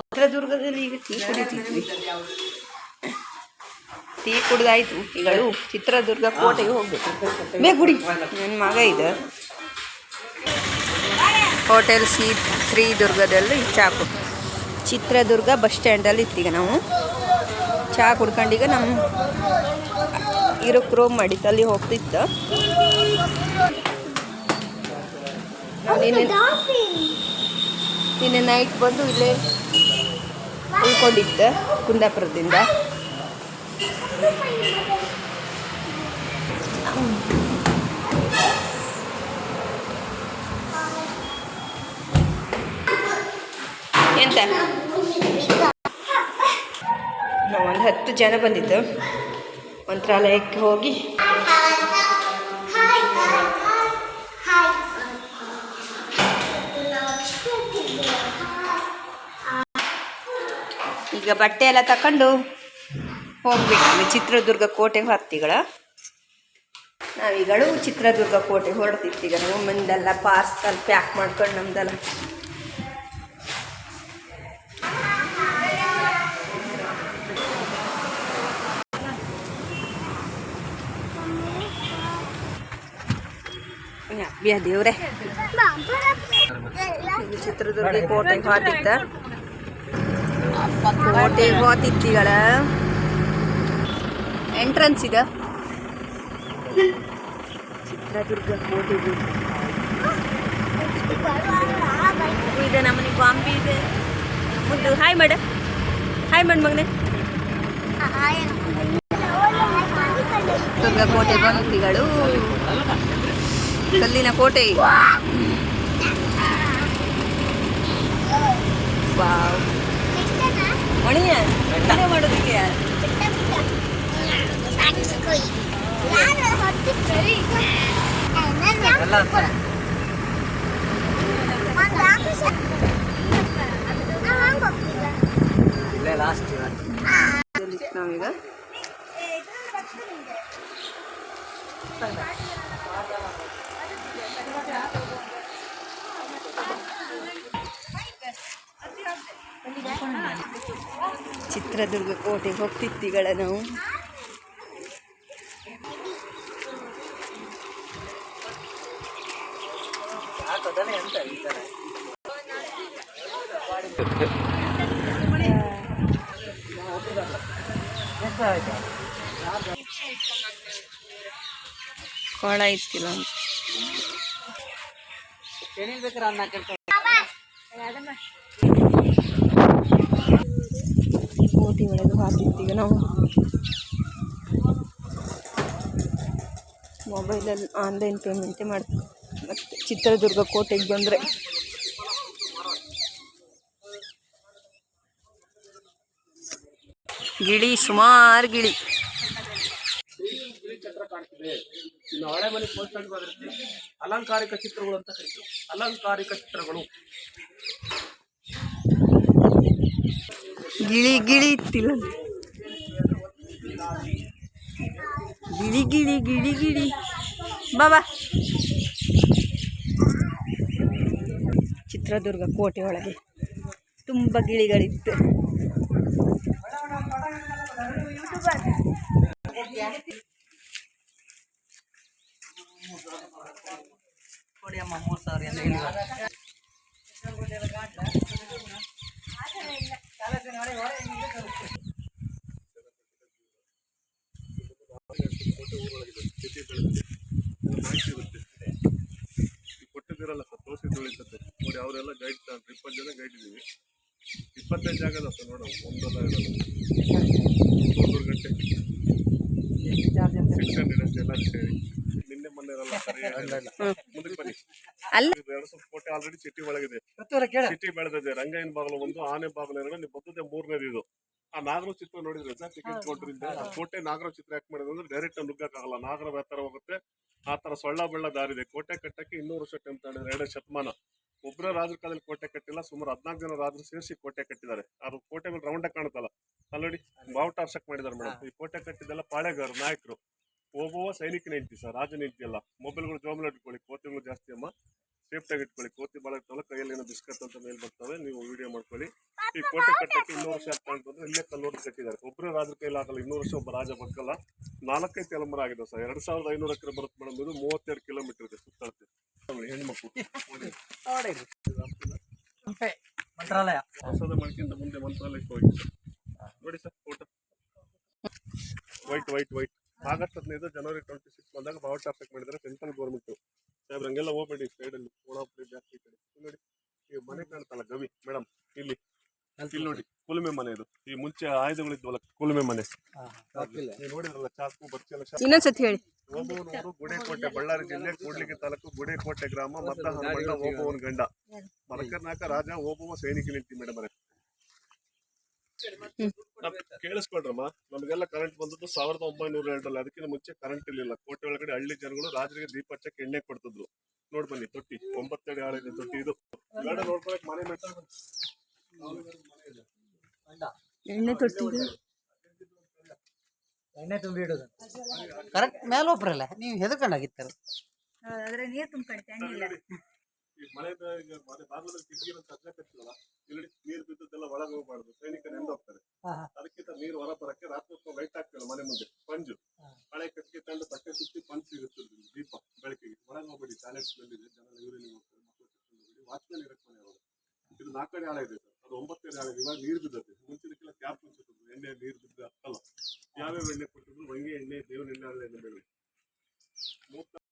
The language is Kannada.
ಚಿತ್ರದುರ್ಗದಲ್ಲಿ ಈಗ ಟೀ ಕುಡಿತಿದ್ವಿ ಟೀ ಕುಡ್ದಾಯ್ತು. ಈಗಳು ಚಿತ್ರದುರ್ಗ ಕೋಟೆಗೆ ಹೋಗ್ಬೇಕು. ಕುಡಿ ನನ್ನ ಮಗ ಇದೆ. ಹೋಟೆಲ್ ಸಿ ಶ್ರೀ ದುರ್ಗದಲ್ಲಿ ಚಾ ಕುಡ್ ಚಿತ್ರದುರ್ಗ ಬಸ್ ಸ್ಟ್ಯಾಂಡಲ್ಲಿ ಇತ್ತೀಗ ನಾವು. ಚಹಾ ಕುಡ್ಕೊಂಡೀಗ ನಮ್ಮ ಇರೋಕ್ಕೆ ರೋಮ್ ಮಾಡಿ ಅಲ್ಲಿ ಹೋಗ್ತಿತ್ತು ನಿನ್ನೆ ನೈಟ್ ಬಂದು ಇಲ್ಲೇ ಉಳ್ಕೊಂಡಿದ್ದೆ ಕುಂದಾಪುರದಿಂದ. ಎಂತ? ಒಂದು ಹತ್ತು ಜನ ಬಂದಿದ್ದು. ಮಂತ್ರಾಲಯಕ್ಕೆ ಹೋಗಿ. ಈಗ ಬಟ್ಟೆ ಎಲ್ಲ ತಕೊಂಡು ಹೋಗ್ಬೇಕು ಚಿತ್ರದುರ್ಗ ಕೋಟೆ ಹತ್ತಿಗಳ ನಾವೀಗಳು ಚಿತ್ರದುರ್ಗ ಕೋಟೆ ಹೊರಡ್ತಿತ್ತೀಗ ನಾವು ಮುಂದೆಲ್ಲ ಪಾರ್ಸಲ್ ಪ್ಯಾಕ್ ಮಾಡ್ಕೊಂಡು ನಮ್ದೆಲ್ಲ. ದೇವ್ರೆ. ಚಿತ್ರದುರ್ಗ ಕೋಟೆಗೆ ಹಾತಿತ್ತ ಕೋಟೆಗೆ ಹೋತಿತ್ತೀಗಳ ಎಂಟ್ರೆನ್ಸ್ ಇದೆ. ಚಿತ್ರದುರ್ಗ ಕೋಟೆಗೆ ಇದೆ ನಮ್ಮನೆ ಬಾಂಬೆ ಇದೆ. ಮುದ್ದು ಹಾಯ್ ಮಾಡ ಹಾಯ್ ಮಾಡ ಮಗನೆ. ದುರ್ಗ ಕೋಟೆ ಬಂತಿಗಳು ಕಲ್ಲಿನ ಕೋಟೆ. ವಾವ್. ಮಣಿಯ ಎಲ್ಲಿತ್ತು ನಾವೀಗ ಚಿತ್ರದುರ್ಗ ಕೋಟೆಗೆ ಹೋಗ್ತಿತ್ತೀಗಳ ನಾವು. ಕೊಳ ಇತ್ತಿಲ್ಲ ಕೋಟೆ ಒಳಗೆ ಹಾಕಿರ್ತೀವಿ ನಾವು. ಮೊಬೈಲಲ್ಲಿ ಆನ್ಲೈನ್ ಪೇಮೆಂಟೇ ಮಾಡ್ತೀವಿ. ಚಿತ್ರದುರ್ಗ ಕೋಟೆಗೆ ಬಂದರೆ. ಗಿಳಿ ಸುಮಾರು ಗಿಳಿ. ಇನ್ನು ಅಲಂಕಾರಿಕ ಚಿತ್ರಗಳು ಅಂತ ಕರಿತೀವಿ ಅಲಂಕಾರಿಕ ಚಿತ್ರಗಳು. ಗಿಳಿ ಗಿಳಿ ಇತ್ತಿಲ್ಲ ಗಿಳಿ ಗಿಳಿ ಗಿಳಿ ಗಿಳಿ. ಬಾಬಾ ಚಿತ್ರದುರ್ಗ ಕೋಟೆ ಒಳಗೆ. ತುಂಬ ಗಿಳಿಗಳಿತ್ತು. ಕೊಟ್ಟಿದ್ದೀರಲ್ಲ ಸರ್ ತೋರಿಸಿದ್ದು ಉಳಿತದೆ ನೋಡಿ ಅವರೆಲ್ಲ ಗೈಡ್ ಇಪ್ಪತ್ತು ಜನ ಗೈಡ್ ಇದ್ದೀವಿ. ಇಪ್ಪತ್ತೈದು ಜಾಗ ಅದ ಸರ್ ನೋಡೋ ಒಂದಲ್ಲ ಮೂರು ಗಂಟೆ. ಸಿಕ್ಸ್ ಹಂಡ್ರೆಡ್ ಅಷ್ಟೇ ಎಲ್ಲ ಸೇರಿ ನಿನ್ನೆ ಮೊನ್ನೆ ಇರಲ್ಲ ಸರಿ ಮುಂದಕ್ಕೆ ಬನ್ನಿ. ಎರಡು ಸ್ವಲ್ಪ ಕೋಟೆ ಆಲ್ರೆಡಿ ಸಿಟಿ ಒಳಗಿದೆ. ಸಿಟಿ ಬೆಳೆದಿದೆ ರಂಗಯ್ಯನ ಬಾಗಿಲು ಒಂದು ಆನೆ ಬಾಗಿಲು ಎರಡು ನೀವು ಬರ್ತದೆ ಮೂರನೇದು ಇದು. ಆ ನಾಗರ ಚಿತ್ರ ನೋಡಿದ್ರೆ ಸರ್ ಟಿಕೆಟ್ ಕೊಟ್ಟರಿಂದ ಆ ಕೋಟೆ ನಾಗರ ಚಿತ್ರ ಯಾಕೆ ಮಾಡಿದ್ರು ಅಂದ್ರೆ ಡೈರೆಕ್ಟ್ ನುಗ್ಗಕ್ಕಾಗಲ್ಲ. ನಾಗರ ವ್ಯಾಪಾರ ಹೋಗುತ್ತೆ. ಆ ತರ ಸೊಳ್ಳ ಬೆಳ್ಳ ದಾರಿದೆ. ಕೋಟೆ ಕಟ್ಟಕ್ಕೆ ಇನ್ನೂರು ವರ್ಷ ಟೈಮ್ ತಗೊಂಡಿದ್ರೆ ಎರಡು ಶತಮಾನ. ಒಬ್ಬರ ರಾಜರ ಕಾಲದಲ್ಲಿ ಕೋಟೆ ಕಟ್ಟಿಲ್ಲ ಸುಮಾರು ಹದಿನಾಲ್ಕು ಜನ ರಾಜರು ಸೇರಿಸಿ ಕೋಟೆ ಕಟ್ಟಿದ್ದಾರೆ. ಅದು ಕೋಟೆ ಮೇಲೆ ರೌಂಡ್ ಕಾಣುತ್ತಲ್ಲ? ನೋಡಿ ಬಾವುಟ ಹರ್ಷಕ್ ಮಾಡಿದ್ದಾರೆ ಮೇಡಮ್. ಈ ಕೋಟೆ ಕಟ್ಟಿದ್ದೆಲ್ಲ ಪಾಳೆಗಾರ ನಾಯಕರು. ಒಬ್ಬೊಬ್ಬ ಸೈನಿಕ ಹೆಂಡತಿ ಸರ್ ರಾಜನ ಹೆಂಡತಿ ಅಲ್ಲ. ಮೊಬೈಲ್ಗಳು ಜೋಬಲ್ ಇಟ್ಕೊಳ್ಳಿ ಕೋತಿಗಳು ಜಾಸ್ತಿ ಅಮ್ಮ. ಸೇಫ್ಟಿಯಾಗಿ ಇಟ್ಕೊಳ್ಳಿ. ಕೋತಿ ಬಾಳ ಇರ್ತವಲ್ಲ ಕೈಯಲ್ಲಿ ಏನೋ ಬಿಸ್ಕತ್ ಅಂತ ಮೇಲ್ ಬರ್ತವೆ ನೀವು ವಿಡಿಯೋ ಮಾಡ್ಕೊಳ್ಳಿ. ಈ ಕೋಟೆ ಕಟ್ಟಕ್ಕೆ ಇನ್ನೂರು ವರ್ಷ ಆಗ್ತಾ ಅಂತಂದ್ರೆ ಇಲ್ಲೇ ಕಲ್ಲೋಡಿ ಕಟ್ಟಿದ್ದಾರೆ. ಒಬ್ಬರೇ ರಾಜರ ಕೈಲಿ ಆಗಲ್ಲ ಇನ್ನೂರು ವರ್ಷ ಒಬ್ಬ ರಾಜ ಬದುಕಲ್ಲ ನಾಲ್ಕೈದು ತಲೆಮಾರು ಆಗಿದೆ ಸರ್. ಎರಡು ಸಾವಿರದ ಐನೂರು ಎಕರೆ ಬರುತ್ತೆ ಮೇಡಮ್. ಇದು ಮೂವತ್ತೆರಡು ಕಿಲೋಮೀಟರ್ ಇದೆ ಸುತ್ತಾಡ್ತಿ ಹೆಣ್ಮಕ್ಳು ನೋಡಿ. ಹಂಪೆ ಮಂತ್ರಾಲಯ. ಹೊಸದ ಮುಂದೆ ಮಂತ್ರಾಲಯಕ್ಕೆ ಹೋಗಿ. ನೋಡಿ sir photo white white white August ಹದಿನೈದು ಜನವರಿ ಟ್ವೆಂಟಿ ಸಿಕ್ಸ್ ಬಂದಾಗ ಬಾವುಟ ಅಫೆಕ್ಟ್ ಮಾಡಿದ್ದಾರೆ ಸೆಂಟ್ರಲ್ ಗೌರ್ಮೆಂಟ್ ಸಾಹೇಬ್ರ, ಹಂಗೆಲ್ಲ ಹೋಗ್ಬೇಡಿ ಸೈಡಲ್ಲಿ ಓಡಾಪುರಿ ಜಾಸ್ತಿ ಕಡೆ. ನೋಡಿ, ಈ ಮನೆ ಕಾಣ್ತಲ್ಲ ಗವಿ ಮೇಡಮ್ ಇಲ್ಲಿ. ಇಲ್ಲಿ ನೋಡಿ ಕುಲುಮೆ ಮನೆ ಇದು. ಈ ಮುಂಚೆ ಆಯುಧಗಳಿದ್ವಲ್ಲ ಕುಲುಮೆ ಮನೆ. ನೀವು ನೋಡಿದ್ರಲ್ಲ ಚಾಕು ಬಚ್ಚಿ ಎಲ್ಲ ಶಾಪ್ ಇನ್ನೊಂದ್ಸತಿ ಹೇಳಿ. ಓಬವ್ವನೂರು ಗುಡೇಕೋಟೆ ಬಳ್ಳಾರಿ ಜಿಲ್ಲೆ ಕೂಡ್ಲಿಗಿ ತಾಲೂಕು ಗುಡೇಕೋಟೆ ಗ್ರಾಮ ಮತ್ತ ಹನುಮಣ್ಣ ಓಬವ್ವನ ಗಂಡ. ಮಲಕರ್ನಾಕ ರಾಜ ಓಬವ್ವ ಸೈನಿಕ ನಿಂತಿ ಮೇಡಮ್ ಕೇಳಿಸ್ಕೊಳ್ರಮ್ಮ ನಮಗೆಲ್ಲ ಕರೆಂಟ್ ಬಂದದ್ದು ಸಾವಿರದ ಒಂಬೈನೂರ ಎರಡರಲ್ಲಿ. ಅದಕ್ಕಿಂತ ಮುಂಚೆ ಕರೆಂಟ್ ಇರಲಿಲ್ಲ. ಕೋಟೆ ಒಳಗಡೆ ಹಳ್ಳಿ ಜನಗಳು ರಾಜರಿಗೆ ದೀಪ ಹಚ್ಚಕ್ಕೆ ಎಣ್ಣೆ ಕೊಡ್ತಿದ್ರು. ನೋಡ್ ಬನ್ನಿ ತೊಟ್ಟಿ ಒಂಬತ್ತೆರಡು ಆಳಿದೆ ತೊಟ್ಟಿ ಇದು. ನೋಡ್ಕೊಳಕ್ ಮನೆ ಮೆಟ್ಟ. ಎಣ್ಣೆ ತೊಟ್ಟಿಗೆ ಎಣ್ಣೆ ತುಂಬಿ ಇಡೋದು. ಕರೆಕ್ಟ್ ಮೇಲೆ ಒಬ್ರಲ್ಲ ನೀವು ಹೆದರ್ಕೊಂಡಾಗಿತ್ತಾರ ಅದ್ರ ನೀರು ಕಿಟಕಿ ಕಟ್ಟಿಲ್ಲ ಇಲ್ಲಿ ನೀರು ಬಿದ್ದದ್ದೆಲ್ಲ ಒಳಗೆ ಹೋಗ್ಬಾರ್ದು ಸೈನಿಕರು ಎಂದು ಹೋಗ್ತಾರೆ? ಅದಕ್ಕಿಂತ ನೀರು ಹೊರ ಬರಕ್ಕೆ ರಾತ್ರಿ ಹೊತ್ತು ಲೈಟ್ ಮನೆ ಮುಂದೆ ಪಂಜು. ಮಳೆ ಕಟ್ಟಿಗೆ ತಂದು ಬಟ್ಟೆ ಸುತ್ತಿ ಪಂಚ್ ಸಿಗುತ್ತೆ ದೀಪ ಬೆಳಕಿಗೆ. ಒಳಗೆ ಹೋಗ್ಬೇಡಿ ಟಾಯ್ಲೆಟ್ ಬಂದಿದೆ ಇದೆ ಜನ ಯೂರಿನ್ ಹೋಗ್ತಾರೆ ಮಕ್ಕಳು ಕರ್ಕೊಂಡು ಹೋಗ್ಬೇಡಿ ವಾಚ್ಮನ್ ಇರಕ್ಕೆ ಮನೆ ಇದು ನಾಲ್ಕನೇ ಹಾಳೆ ಇದೆ ಸರ್. ಅದು ಒಂಬತ್ತನೇ ಇದೆ. ಇವಾಗ ನೀರು ಬಿದ್ದತ್ತೆ ಮುಂಚಿನಕ್ಕೆಲ್ಲ ಕ್ಯಾಪ್ ಮುಚ್ಚಿದ್ರು ಎಣ್ಣೆ ನೀರು ಬಿದ್ದು ಹತ್ತಲ್ಲ. ಯಾವ್ಯಾವ ಎಣ್ಣೆ ಕೊಟ್ಟಿದ್ರು? ಹೊಂಗೆ ಎಣ್ಣೆ ದೇವನ ಎಣ್ಣೆ ಎಣ್ಣೆ ಮೂರ್ತ